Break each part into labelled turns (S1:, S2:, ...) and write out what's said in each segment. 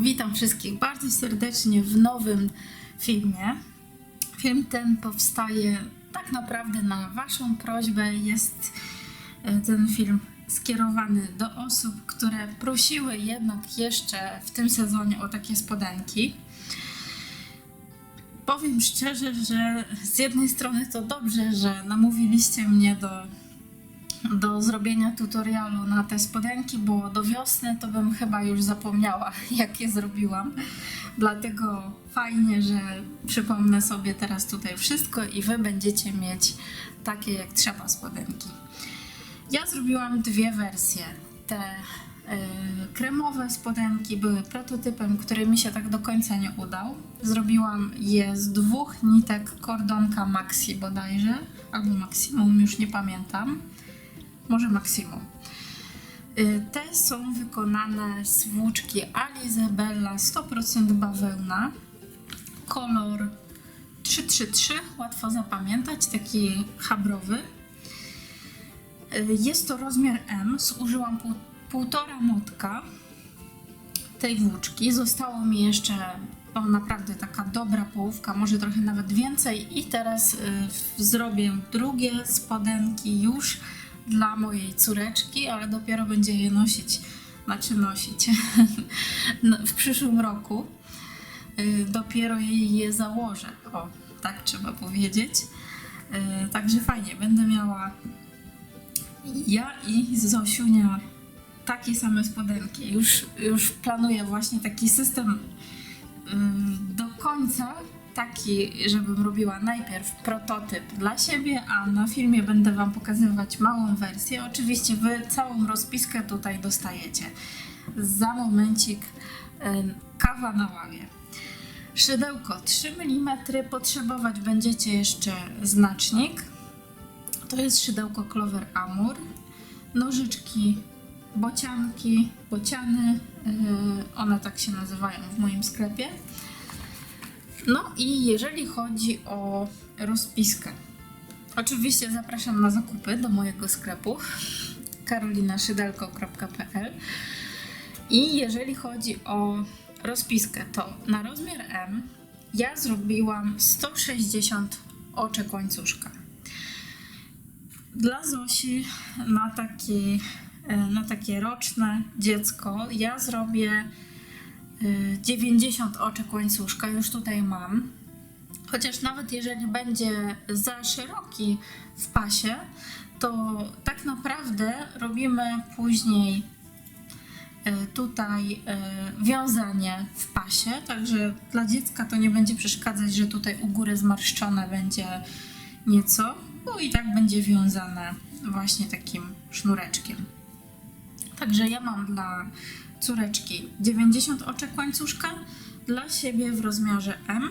S1: Witam wszystkich bardzo serdecznie w nowym filmie. Film ten powstaje tak naprawdę na Waszą prośbę. Jest e, ten film skierowany do osób, które prosiły jednak jeszcze w tym sezonie o takie spodenki. Powiem szczerze, że z jednej strony to dobrze, że namówiliście mnie do do zrobienia tutorialu na te spodenki, bo do wiosny to bym chyba już zapomniała, jak je zrobiłam. Dlatego fajnie, że przypomnę sobie teraz tutaj wszystko i wy będziecie mieć takie jak trzeba spodenki. Ja zrobiłam dwie wersje. Te y, kremowe spodenki były prototypem, który mi się tak do końca nie udał. Zrobiłam je z dwóch nitek kordonka Maxi bodajże, albo Maximum, już nie pamiętam może maksimum. Y, Te są wykonane z włóczki Alizabella 100% bawełna. Kolor 333, łatwo zapamiętać, taki habrowy. Y, Jest to rozmiar M, zużyłam pół, półtora motka tej włóczki. Zostało mi jeszcze o, naprawdę taka dobra połówka, może trochę nawet więcej. I teraz y, zrobię drugie spodenki już dla mojej córeczki, ale dopiero będzie je nosić, znaczy nosić no, w przyszłym roku. Y, Dopiero jej je założę, o, tak trzeba powiedzieć. Y, Także fajnie, będę miała ja i Zosiunia takie same spodenki. Już, już planuję właśnie taki system y, do końca, taki, żebym robiła najpierw prototyp dla siebie, a na filmie będę Wam pokazywać małą wersję. Oczywiście Wy całą rozpiskę tutaj dostajecie. Za momencik kawa na ławie. Szydełko 3 mm, potrzebować będziecie jeszcze znacznik. To jest szydełko Clover Amur. Nożyczki, bocianki, bociany, yy, one tak się nazywają w moim sklepie. No i jeżeli chodzi o rozpiskę, oczywiście zapraszam na zakupy do mojego sklepu karolinaszydelko.pl i jeżeli chodzi o rozpiskę, to na rozmiar M ja zrobiłam 160 oczek łańcuszka. Dla Zosi na, taki, e, na takie roczne dziecko ja zrobię 90 oczek łańcuszka, już tutaj mam. Chociaż nawet jeżeli będzie za szeroki w pasie, to tak naprawdę robimy później y, tutaj y, wiązanie w pasie, także dla dziecka to nie będzie przeszkadzać, że tutaj u góry zmarszczone będzie nieco, bo i tak będzie wiązane właśnie takim sznureczkiem. Także ja mam dla córeczki 90 oczek łańcuszka, dla siebie w rozmiarze M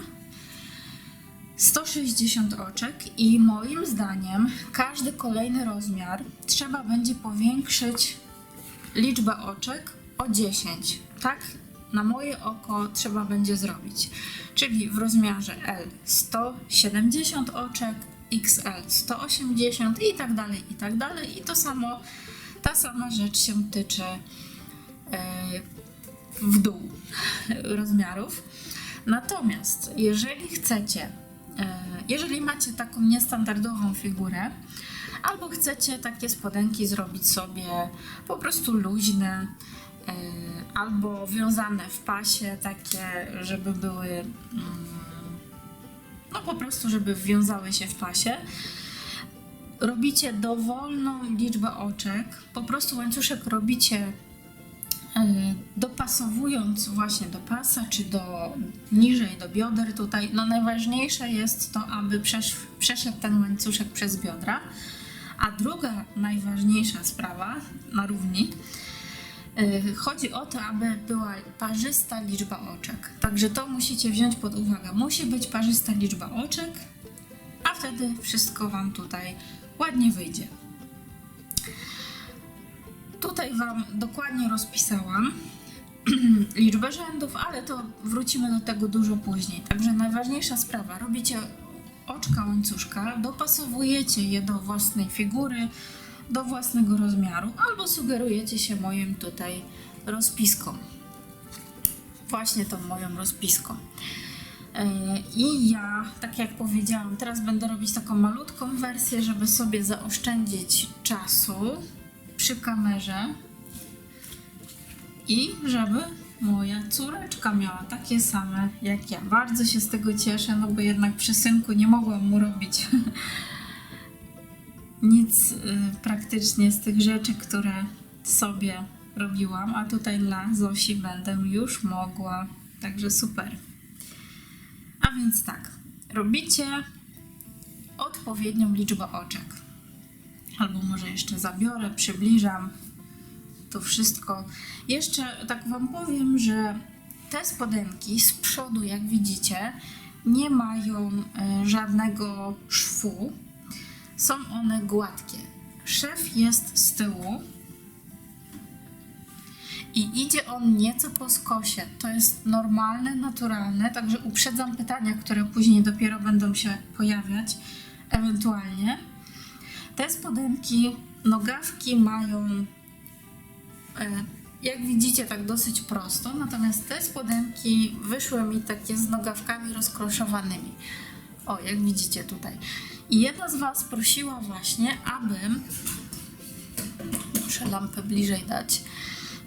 S1: 160 oczek i moim zdaniem każdy kolejny rozmiar trzeba będzie powiększyć liczbę oczek o 10. Tak na moje oko trzeba będzie zrobić. Czyli w rozmiarze L 170 oczek, XL 180 i tak dalej, i tak dalej. I to samo, ta sama rzecz się tyczy w dół rozmiarów. Natomiast jeżeli chcecie, e, jeżeli macie taką niestandardową figurę, albo chcecie takie spodenki zrobić sobie po prostu luźne, e, albo wiązane w pasie, takie, żeby były mm, no po prostu, żeby wiązały się w pasie. Robicie dowolną liczbę oczek, po prostu łańcuszek robicie e, dopasowując właśnie do pasa, czy do niżej do bioder tutaj, no najważniejsze jest to, aby przesz, przeszedł ten łańcuszek przez biodra. A druga najważniejsza sprawa na równi, y, chodzi o to, aby była parzysta liczba oczek. Także to musicie wziąć pod uwagę. Musi być parzysta liczba oczek, a wtedy wszystko Wam tutaj ładnie wyjdzie. Tutaj Wam dokładnie rozpisałam liczbę rzędów, ale to wrócimy do tego dużo później. Także najważniejsza sprawa, robicie oczka łańcuszka, dopasowujecie je do własnej figury, do własnego rozmiaru, albo sugerujecie się moim tutaj rozpiskom. właśnie tą moją rozpiską. E, I ja, tak jak powiedziałam, teraz będę robić taką malutką wersję, żeby sobie zaoszczędzić czasu przy kamerze i żeby moja córeczka miała takie same jak ja. Bardzo się z tego cieszę, no bo jednak przy synku nie mogłam mu robić nic y, praktycznie z tych rzeczy, które sobie robiłam, a tutaj dla Zosi będę już mogła. Także super. A więc tak, robicie odpowiednią liczbę oczek. Albo może jeszcze zabiorę, przybliżam to wszystko. Jeszcze tak Wam powiem, że te spodenki z przodu, jak widzicie, nie mają e, żadnego szwu. Są one gładkie. Szef jest z tyłu i idzie on nieco po skosie. To jest normalne, naturalne, także uprzedzam pytania, które później dopiero będą się pojawiać ewentualnie. Te spodenki, nogawki mają e, jak widzicie, tak dosyć prosto, natomiast te spodenki wyszły mi takie z nogawkami rozkroszowanymi. O, jak widzicie tutaj. I jedna z Was prosiła właśnie, abym. Muszę lampę bliżej dać.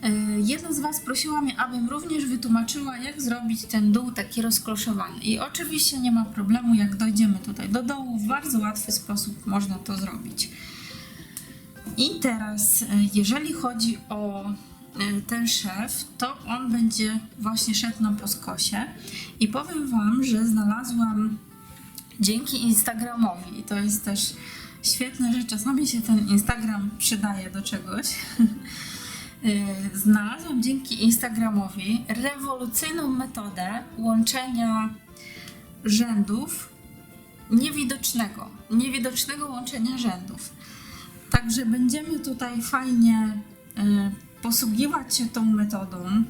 S1: Yy, Jedna z Was prosiła mnie, abym również wytłumaczyła, jak zrobić ten dół taki rozkloszowany. I oczywiście nie ma problemu, jak dojdziemy tutaj do dołu, w bardzo łatwy sposób można to zrobić. I teraz, e, jeżeli chodzi o e, ten szef, to on będzie właśnie szedł nam po skosie. I powiem Wam, że znalazłam dzięki Instagramowi, i to jest też świetne, że czasami się ten Instagram przydaje do czegoś. E, Znalazłam dzięki Instagramowi rewolucyjną metodę łączenia rzędów niewidocznego, niewidocznego łączenia rzędów. Także będziemy tutaj fajnie e, posługiwać się tą metodą.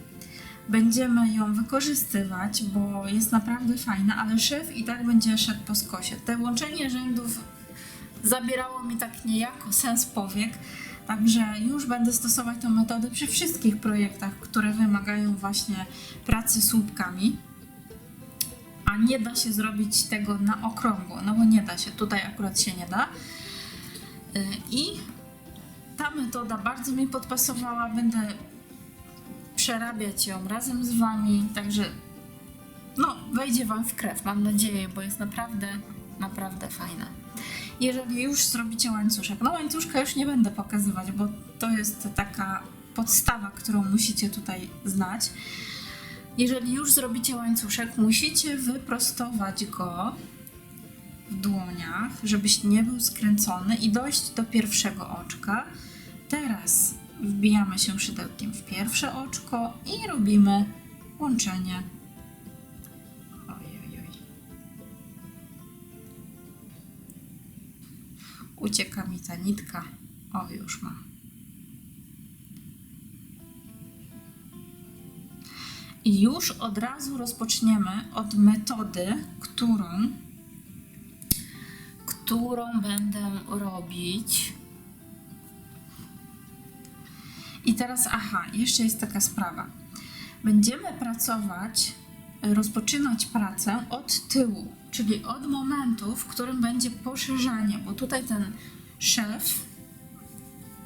S1: Będziemy ją wykorzystywać, bo jest naprawdę fajna, ale szef i tak będzie szedł po skosie. Te łączenie rzędów zabierało mi tak niejako sens powiek, także już będę stosować tę metodę przy wszystkich projektach, które wymagają właśnie pracy słupkami. A nie da się zrobić tego na okrągło, no bo nie da się, tutaj akurat się nie da. Y, I ta metoda bardzo mi podpasowała. Będę przerabiać ją razem z Wami, także no, wejdzie Wam w krew, mam nadzieję, bo jest naprawdę, naprawdę fajna. Jeżeli już zrobicie łańcuszek, no łańcuszka już nie będę pokazywać, bo to jest taka podstawa, którą musicie tutaj znać. Jeżeli już zrobicie łańcuszek, musicie wyprostować go w dłoniach, żebyś nie był skręcony i dojść do pierwszego oczka. Teraz wbijamy się szydełkiem w pierwsze oczko i robimy łączenie. Ucieka mi ta nitka. O, już ma. I już od razu rozpoczniemy od metody, którą którą będę robić. I teraz, aha, jeszcze jest taka sprawa. Będziemy pracować, rozpoczynać pracę od tyłu, czyli od momentu, w którym będzie poszerzanie, bo tutaj ten szef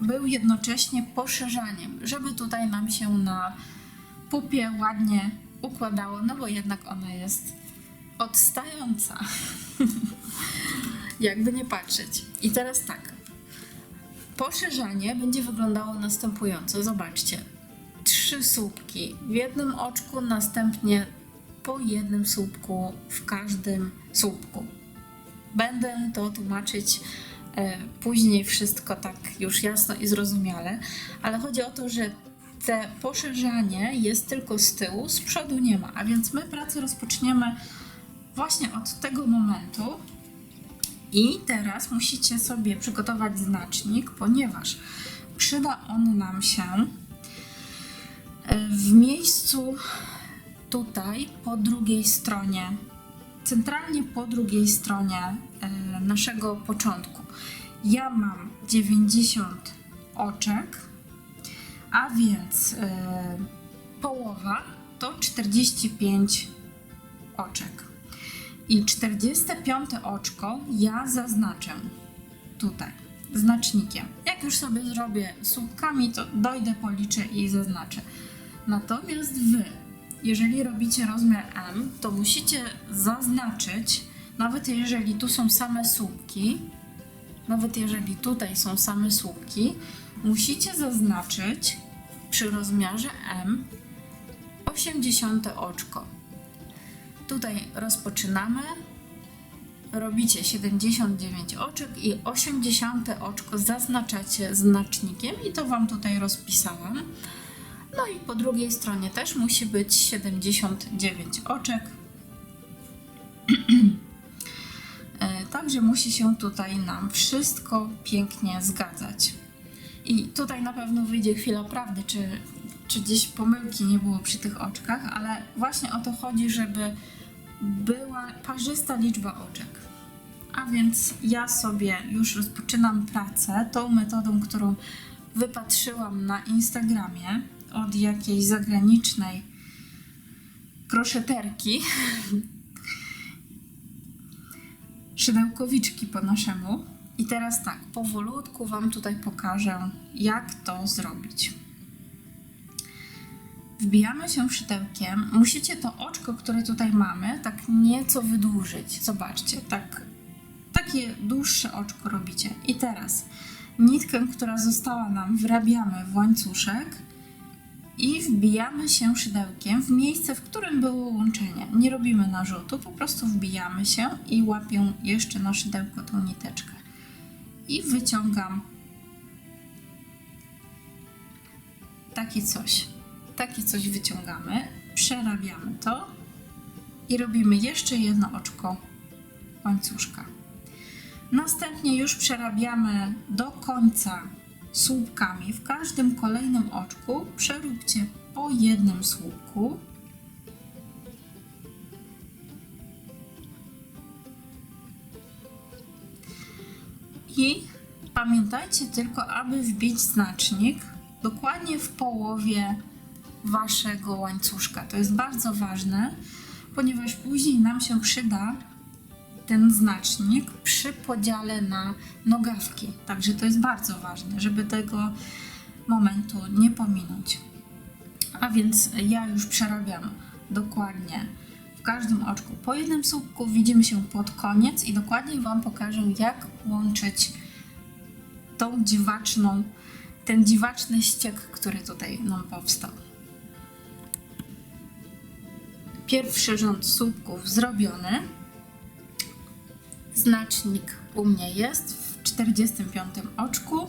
S1: był jednocześnie poszerzaniem, żeby tutaj nam się na pupie ładnie układało, no bo jednak ona jest odstająca. Jakby nie patrzeć. I teraz tak. Poszerzanie będzie wyglądało następująco. Zobaczcie. Trzy słupki w jednym oczku, następnie po jednym słupku w każdym słupku. Będę to tłumaczyć e, później wszystko tak już jasno i zrozumiale, ale chodzi o to, że te poszerzanie jest tylko z tyłu, z przodu nie ma, a więc my pracę rozpoczniemy właśnie od tego momentu, i teraz musicie sobie przygotować znacznik, ponieważ przyda on nam się e, w miejscu tutaj po drugiej stronie, centralnie po drugiej stronie e, naszego początku. Ja mam 90 oczek, a więc e, połowa to 45 oczek. I 45 oczko ja zaznaczę tutaj znacznikiem. Jak już sobie zrobię słupkami, to dojdę, policzę i zaznaczę. Natomiast wy, jeżeli robicie rozmiar M, to musicie zaznaczyć, nawet jeżeli tu są same słupki, nawet jeżeli tutaj są same słupki, musicie zaznaczyć przy rozmiarze M 80 oczko. Tutaj rozpoczynamy. Robicie 79 oczek i 80 oczko zaznaczacie znacznikiem i to Wam tutaj rozpisałam. No i po drugiej stronie też musi być 79 oczek. E, Także musi się tutaj nam wszystko pięknie zgadzać. I tutaj na pewno wyjdzie chwila prawdy, czy, czy gdzieś pomyłki nie było przy tych oczkach, ale właśnie o to chodzi, żeby była parzysta liczba oczek. A więc ja sobie już rozpoczynam pracę tą metodą, którą wypatrzyłam na Instagramie od jakiejś zagranicznej kroszeterki. Szydełkowiczki po naszemu. I teraz tak, powolutku Wam tutaj pokażę, jak to zrobić. Wbijamy się szydełkiem. Musicie to oczko, które tutaj mamy, tak nieco wydłużyć. Zobaczcie, tak, takie dłuższe oczko robicie. I teraz nitkę, która została nam, wrabiamy w łańcuszek i wbijamy się szydełkiem w miejsce, w którym było łączenie. Nie robimy narzutu, po prostu wbijamy się i łapię jeszcze na szydełko tą niteczkę. I wyciągam takie coś. Takie coś wyciągamy, przerabiamy to i robimy jeszcze jedno oczko łańcuszka. Następnie już przerabiamy do końca słupkami. W każdym kolejnym oczku przeróbcie po jednym słupku. I pamiętajcie tylko, aby wbić znacznik dokładnie w połowie waszego łańcuszka. To jest bardzo ważne, ponieważ później nam się przyda ten znacznik przy podziale na nogawki. Także to jest bardzo ważne, żeby tego momentu nie pominąć. A więc ja już przerabiam dokładnie w każdym oczku po jednym słupku. Widzimy się pod koniec i dokładnie Wam pokażę, jak łączyć tą dziwaczną, ten dziwaczny ściek, który tutaj nam powstał. Pierwszy rząd słupków zrobiony. Znacznik u mnie jest w 45 oczku.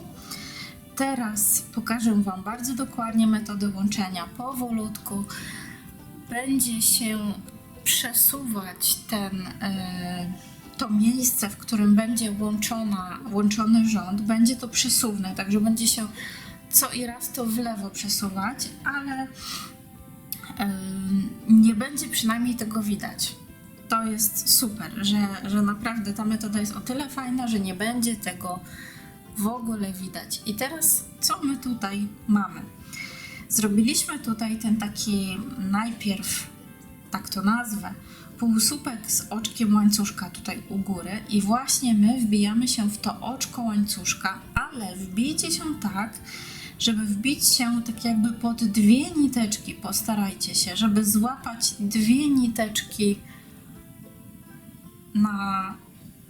S1: Teraz pokażę Wam bardzo dokładnie metodę łączenia. Powolutku będzie się przesuwać ten, e, to miejsce, w którym będzie łączona, łączony rząd. Będzie to przesuwne, także będzie się co i raz to w lewo przesuwać, ale em, nie będzie przynajmniej tego widać. To jest super, że, że naprawdę ta metoda jest o tyle fajna, że nie będzie tego w ogóle widać. I teraz co my tutaj mamy? Zrobiliśmy tutaj ten taki najpierw, tak to nazwę, półsłupek z oczkiem łańcuszka tutaj u góry i właśnie my wbijamy się w to oczko łańcuszka, ale wbijcie się tak, żeby wbić się tak jakby pod dwie niteczki. Postarajcie się, żeby złapać dwie niteczki na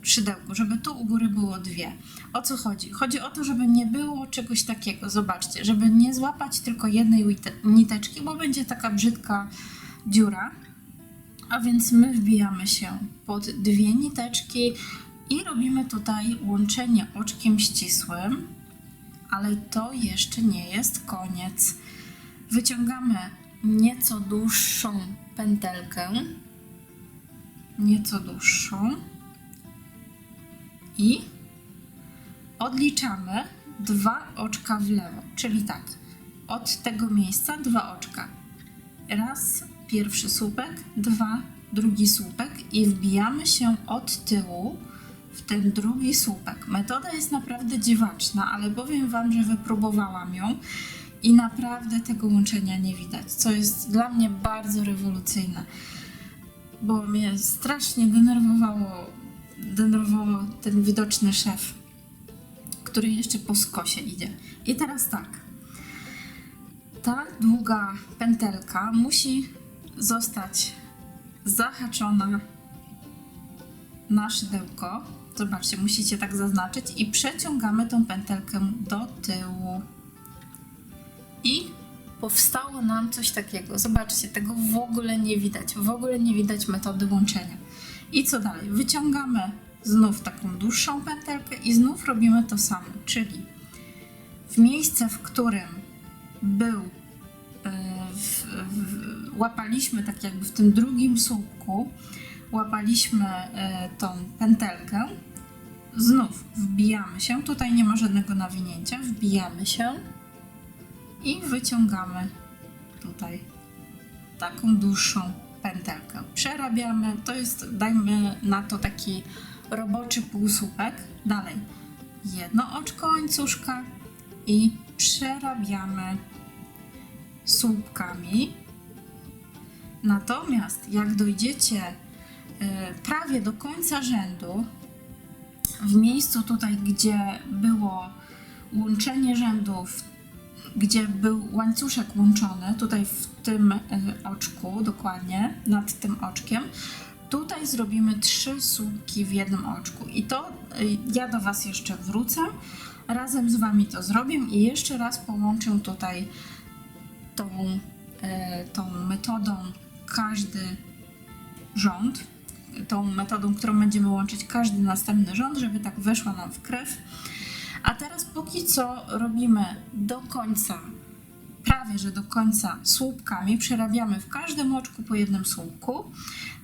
S1: szydełku, żeby tu u góry było dwie. O co chodzi? Chodzi o to, żeby nie było czegoś takiego, zobaczcie, żeby nie złapać tylko jednej niteczki, bo będzie taka brzydka dziura. A więc my wbijamy się pod dwie niteczki i robimy tutaj łączenie oczkiem ścisłym, ale to jeszcze nie jest koniec. Wyciągamy nieco dłuższą pętelkę, nieco dłuższą i odliczamy dwa oczka w lewo, czyli tak, od tego miejsca dwa oczka. Raz, pierwszy słupek, dwa, drugi słupek i wbijamy się od tyłu w ten drugi słupek. Metoda jest naprawdę dziwaczna, ale powiem Wam, że wypróbowałam ją i naprawdę tego łączenia nie widać, co jest dla mnie bardzo rewolucyjne, bo mnie strasznie denerwowało, denerwował ten widoczny szef, który jeszcze po skosie idzie. I teraz tak, ta długa pętelka musi zostać zahaczona na szydełko. Zobaczcie, musicie tak zaznaczyć i przeciągamy tą pętelkę do tyłu. I powstało nam coś takiego. Zobaczcie, tego w ogóle nie widać. W ogóle nie widać metody łączenia. I co dalej? Wyciągamy znów taką dłuższą pętelkę i znów robimy to samo, czyli w miejsce, w którym był, e, w, w, łapaliśmy tak jakby w tym drugim słupku, łapaliśmy e, tą pętelkę, znów wbijamy się, tutaj nie ma żadnego nawinięcia, wbijamy się i wyciągamy tutaj taką dłuższą pętelkę. Przerabiamy, to jest, dajmy na to taki roboczy półsłupek. Dalej, jedno oczko łańcuszka i przerabiamy słupkami. Natomiast jak dojdziecie e, prawie do końca rzędu, w miejscu tutaj, gdzie było łączenie rzędów, gdzie był łańcuszek łączony, tutaj w tym e, oczku, dokładnie nad tym oczkiem, tutaj zrobimy trzy słupki w jednym oczku. I to e, ja do Was jeszcze wrócę, razem z Wami to zrobię i jeszcze raz połączę tutaj tą, e, tą metodą każdy rząd, tą metodą, którą będziemy łączyć każdy następny rząd, żeby tak weszła nam w krew. A teraz póki co robimy do końca, prawie że do końca słupkami, przerabiamy w każdym oczku po jednym słupku.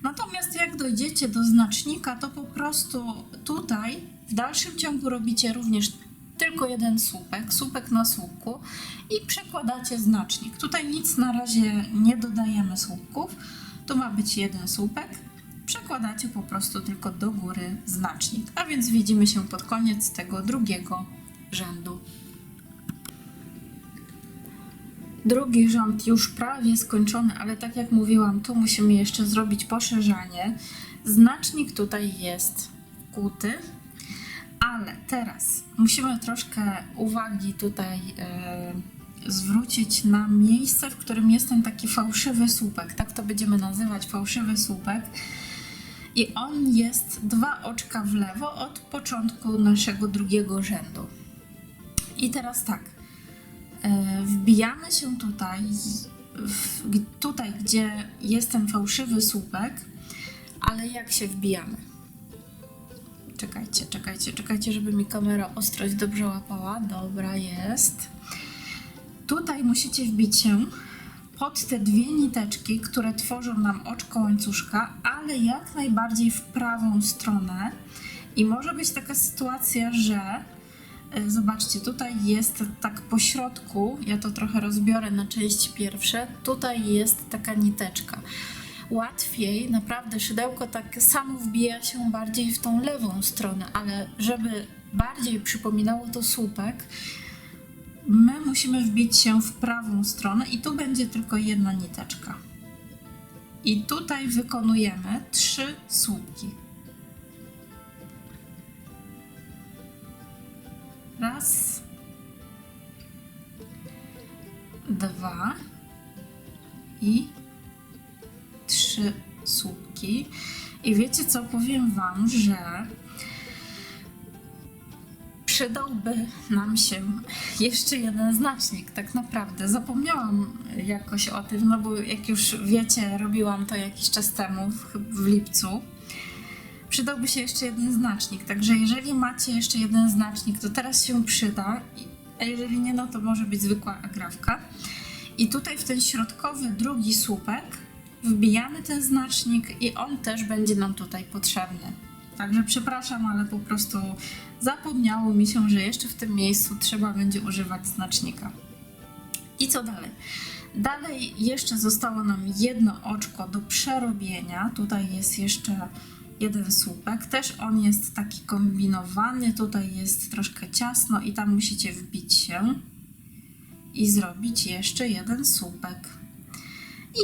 S1: Natomiast jak dojdziecie do znacznika, to po prostu tutaj w dalszym ciągu robicie również tylko jeden słupek, słupek na słupku i przekładacie znacznik. Tutaj nic na razie nie dodajemy słupków, tu ma być jeden słupek. Przekładacie po prostu tylko do góry znacznik, a więc widzimy się pod koniec tego drugiego rzędu. Drugi rząd już prawie skończony, ale tak jak mówiłam, tu musimy jeszcze zrobić poszerzanie. Znacznik tutaj jest kuty, ale teraz musimy troszkę uwagi tutaj e, zwrócić na miejsce, w którym jest ten taki fałszywy słupek. Tak to będziemy nazywać fałszywy słupek. I on jest dwa oczka w lewo od początku naszego drugiego rzędu. I teraz tak. e, Wbijamy się tutaj, tutaj, gdzie jest ten fałszywy słupek, ale jak się wbijamy? Czekajcie, czekajcie, czekajcie, żeby mi kamera ostrość dobrze łapała. Dobra, jest. Tutaj musicie wbić się pod te dwie niteczki, które tworzą nam oczko łańcuszka, ale jak najbardziej w prawą stronę. I może być taka sytuacja, że zobaczcie, tutaj jest tak po środku, ja to trochę rozbiorę na części pierwsze, tutaj jest taka niteczka. Łatwiej, naprawdę szydełko tak samo wbija się bardziej w tą lewą stronę, ale żeby bardziej przypominało to słupek, my musimy wbić się w prawą stronę i tu będzie tylko jedna niteczka. I tutaj wykonujemy trzy słupki. Raz, dwa i trzy słupki. I wiecie co, powiem Wam, że przydałby nam się jeszcze jeden znacznik, tak naprawdę. Zapomniałam jakoś o tym, no bo jak już wiecie, robiłam to jakiś czas temu, w, lipcu. Przydałby się jeszcze jeden znacznik, także jeżeli macie jeszcze jeden znacznik, to teraz się przyda, a jeżeli nie, no to może być zwykła agrafka. I tutaj w ten środkowy drugi słupek wbijamy ten znacznik i on też będzie nam tutaj potrzebny. Także przepraszam, ale po prostu zapomniało mi się, że jeszcze w tym miejscu trzeba będzie używać znacznika. I co dalej? Dalej jeszcze zostało nam jedno oczko do przerobienia. Tutaj jest jeszcze jeden słupek. Też on jest taki kombinowany. Tutaj jest troszkę ciasno i tam musicie wbić się. i zrobić jeszcze jeden słupek.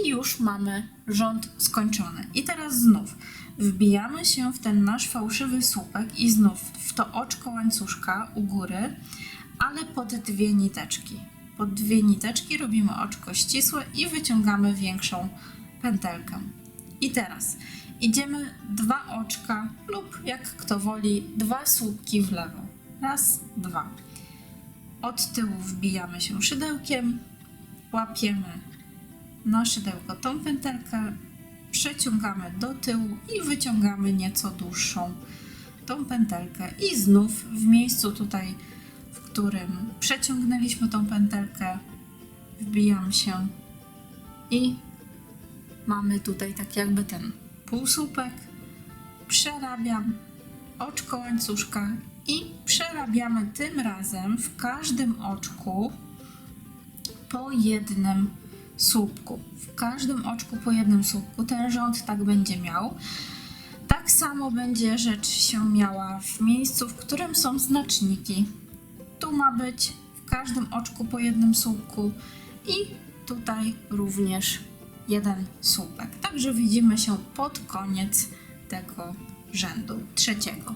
S1: I już mamy rząd skończony. I teraz znów wbijamy się w ten nasz fałszywy słupek i znów w to oczko łańcuszka u góry, ale pod dwie niteczki. Pod dwie niteczki robimy oczko ścisłe i wyciągamy większą pętelkę. I teraz idziemy dwa oczka lub jak kto woli, dwa słupki w lewo. Raz, dwa. Od tyłu wbijamy się szydełkiem, łapiemy na szydełko tą pętelkę, przeciągamy do tyłu i wyciągamy nieco dłuższą tą pętelkę i znów w miejscu tutaj, w którym przeciągnęliśmy tą pętelkę, wbijam się i mamy tutaj tak jakby ten półsłupek, przerabiam oczko łańcuszka i przerabiamy tym razem w każdym oczku po jednym słupku. W każdym oczku po jednym słupku. Ten rząd tak będzie miał. Tak samo będzie rzecz się miała w miejscu, w którym są znaczniki. Tu ma być w każdym oczku po jednym słupku i tutaj również jeden słupek. Także widzimy się pod koniec tego rzędu trzeciego.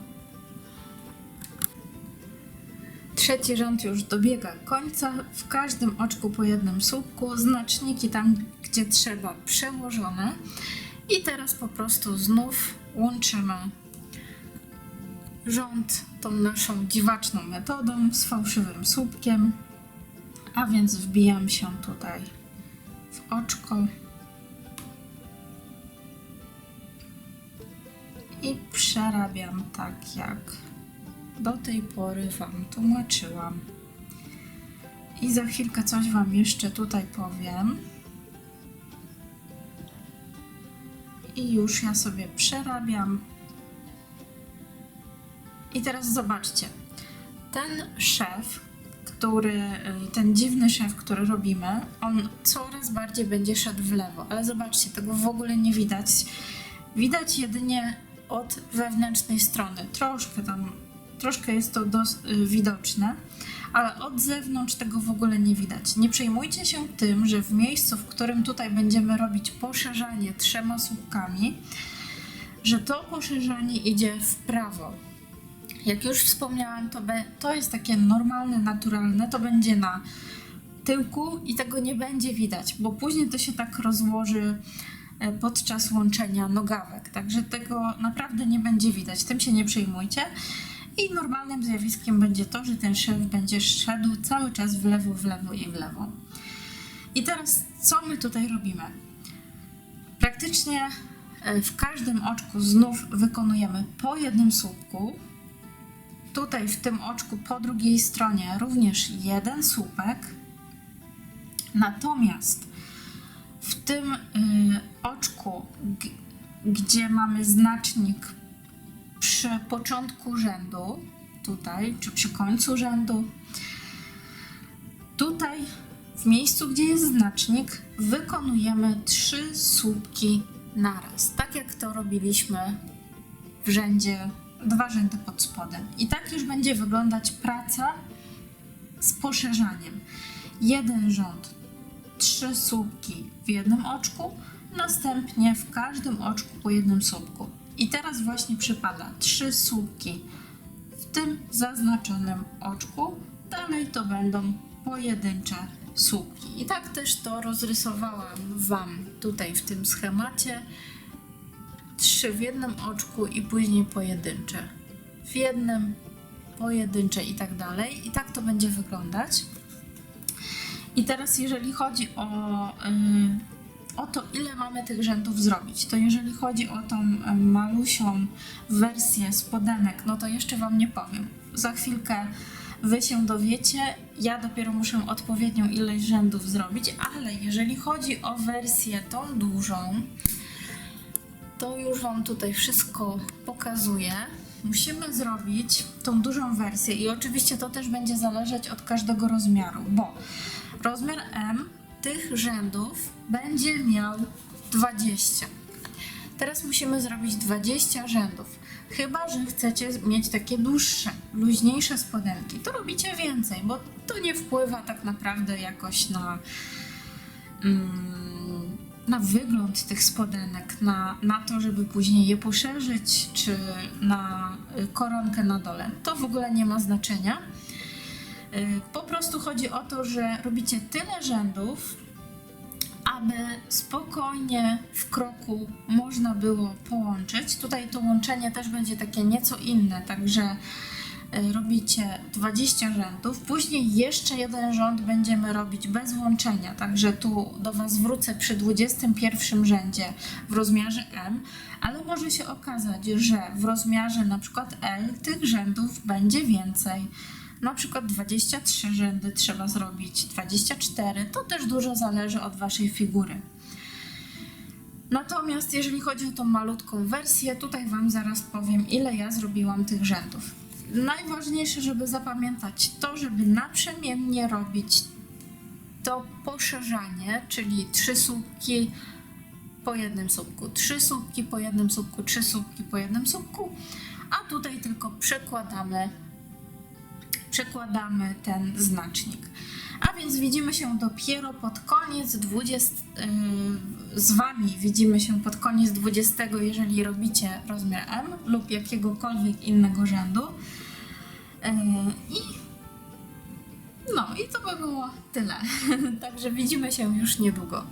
S1: Trzeci rząd już dobiega końca. W każdym oczku po jednym słupku, znaczniki tam, gdzie trzeba, przełożone. I teraz po prostu znów łączymy rząd tą naszą dziwaczną metodą z fałszywym słupkiem. A więc wbijam się tutaj w oczko i przerabiam tak jak do tej pory Wam tłumaczyłam. I za chwilkę coś Wam jeszcze tutaj powiem. I już ja sobie przerabiam. I teraz zobaczcie. Ten szef, który, ten dziwny szef, który robimy, on coraz bardziej będzie szedł w lewo. Ale zobaczcie, tego w ogóle nie widać. Widać jedynie od wewnętrznej strony. Troszkę tam troszkę jest to dos- y, widoczne, ale od zewnątrz tego w ogóle nie widać. Nie przejmujcie się tym, że w miejscu, w którym tutaj będziemy robić poszerzanie trzema słupkami, że to poszerzanie idzie w prawo. Jak już wspomniałam, to, be, to jest takie normalne, naturalne, to będzie na tyłku i tego nie będzie widać, bo później to się tak rozłoży podczas łączenia nogawek. Także tego naprawdę nie będzie widać. Tym się nie przejmujcie. I normalnym zjawiskiem będzie to, że ten szef będzie szedł cały czas w lewo, w lewo i w lewo. I teraz co my tutaj robimy? Praktycznie e, w każdym oczku znów wykonujemy po jednym słupku. Tutaj w tym oczku po drugiej stronie również jeden słupek. Natomiast w tym y, oczku, gdzie mamy znacznik przy początku rzędu, tutaj, czy przy końcu rzędu, tutaj w miejscu, gdzie jest znacznik, wykonujemy trzy słupki naraz. Tak jak to robiliśmy w rzędzie, dwa rzędy pod spodem. I tak już będzie wyglądać praca z poszerzaniem. Jeden rząd, trzy słupki w jednym oczku, następnie w każdym oczku po jednym słupku. I teraz właśnie przypada trzy słupki w tym zaznaczonym oczku. Dalej to będą pojedyncze słupki. I tak też to rozrysowałam Wam tutaj w tym schemacie. Trzy w jednym oczku i później pojedyncze. W jednym, pojedyncze i tak dalej. I tak to będzie wyglądać. I teraz jeżeli chodzi o, y, o to, ile mamy tych rzędów zrobić, to jeżeli chodzi o tą y, malusią wersję spodenek, no to jeszcze Wam nie powiem. Za chwilkę Wy się dowiecie, ja dopiero muszę odpowiednią ilość rzędów zrobić, ale jeżeli chodzi o wersję tą dużą, to już Wam tutaj wszystko pokazuję. Musimy zrobić tą dużą wersję i oczywiście to też będzie zależeć od każdego rozmiaru, bo rozmiar M tych rzędów będzie miał 20. Teraz musimy zrobić 20 rzędów. Chyba, że chcecie mieć takie dłuższe, luźniejsze spodenki, to robicie więcej, bo to nie wpływa tak naprawdę jakoś na, mm, na wygląd tych spodenek, na, na to, żeby później je poszerzyć, czy na koronkę na dole. To w ogóle nie ma znaczenia. Y, Po prostu chodzi o to, że robicie tyle rzędów, aby spokojnie w kroku można było połączyć. Tutaj to łączenie też będzie takie nieco inne, także y, robicie 20 rzędów, później jeszcze jeden rząd będziemy robić bez łączenia, także tu do Was wrócę przy 21 rzędzie w rozmiarze M, ale może się okazać, że w rozmiarze na przykład L tych rzędów będzie więcej. Na przykład 23 rzędy trzeba zrobić, 24, to też dużo zależy od Waszej figury. Natomiast jeżeli chodzi o tą malutką wersję, tutaj Wam zaraz powiem, ile ja zrobiłam tych rzędów. Najważniejsze, żeby zapamiętać to, żeby naprzemiennie robić to poszerzanie, czyli trzy słupki po jednym słupku, trzy słupki po jednym słupku, trzy słupki po jednym słupku, a tutaj tylko przekładamy przekładamy ten znacznik. A więc widzimy się dopiero pod koniec 20, yy, z Wami widzimy się pod koniec 20, jeżeli robicie rozmiar M lub jakiegokolwiek innego rzędu. Yy, I no i to by było tyle. Także widzimy się już niedługo.